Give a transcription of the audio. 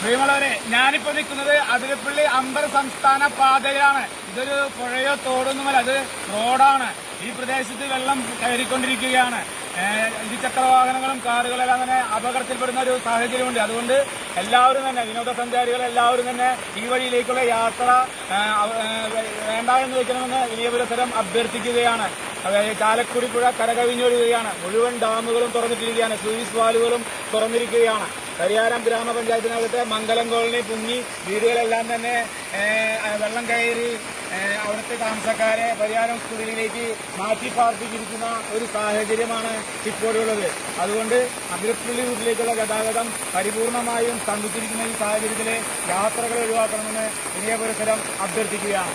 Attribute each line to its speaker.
Speaker 1: പ്രിയമുള്ളവരെ ഞാനിപ്പോ നിൽക്കുന്നത് അതിരപ്പള്ളി അമ്പർ സംസ്ഥാന പാതയിലാണ്. ഇതൊരു പുഴയോ തോടൊന്നുമല്ല അത് റോഡാണ്. ഈ പ്രദേശത്ത് വെള്ളം കയറിക്കൊണ്ടിരിക്കുകയാണ്. ഇരുചക്രവാഹനങ്ങളും ഇരുചക്ര വാഹനങ്ങളും കാറുകളെല്ലാം തന്നെ അപകടത്തിൽപ്പെടുന്ന ഒരു സാഹചര്യമുണ്ട്. അതുകൊണ്ട് എല്ലാവരും തന്നെ വിനോദസഞ്ചാരികൾ എല്ലാവരും തന്നെ ഈ വഴിയിലേക്കുള്ള യാത്ര വേണ്ട എന്ന് വെക്കണമെന്ന് വലിയ പുരസരം അഭ്യർത്ഥിക്കുകയാണ്. ചാലക്കുടി പുഴ കരകവിഞ്ഞൊഴുകുകയാണ്. മുഴുവൻ ഡാമുകളും തുറന്നിട്ടിരിക്കുകയാണ്. സൂയിസ് വാലുകളും തുറന്നിരിക്കുകയാണ്. പരിയാരം ഗ്രാമപഞ്ചായത്തിനകത്തെ മംഗലം കോളനി പുങ്ങി വീടുകളെല്ലാം തന്നെ വെള്ളം കയറി അവിടുത്തെ താമസക്കാരെ പരിയാരം സ്കൂളിലേക്ക് മാറ്റി പാർപ്പിച്ചിരിക്കുന്ന ഒരു സാഹചര്യമാണ് ഇപ്പോഴുള്ളത്. അതുകൊണ്ട് അതിരപ്പള്ളി റൂട്ടിലേക്കുള്ള ഗതാഗതം പരിപൂർണമായും സ്തംഭിച്ചിരിക്കുന്ന ഈ സാഹചര്യത്തിലെ യാത്രകൾ ഒഴിവാക്കണമെന്ന് ഇനിയ പരിസരം അഭ്യർത്ഥിക്കുകയാണ്.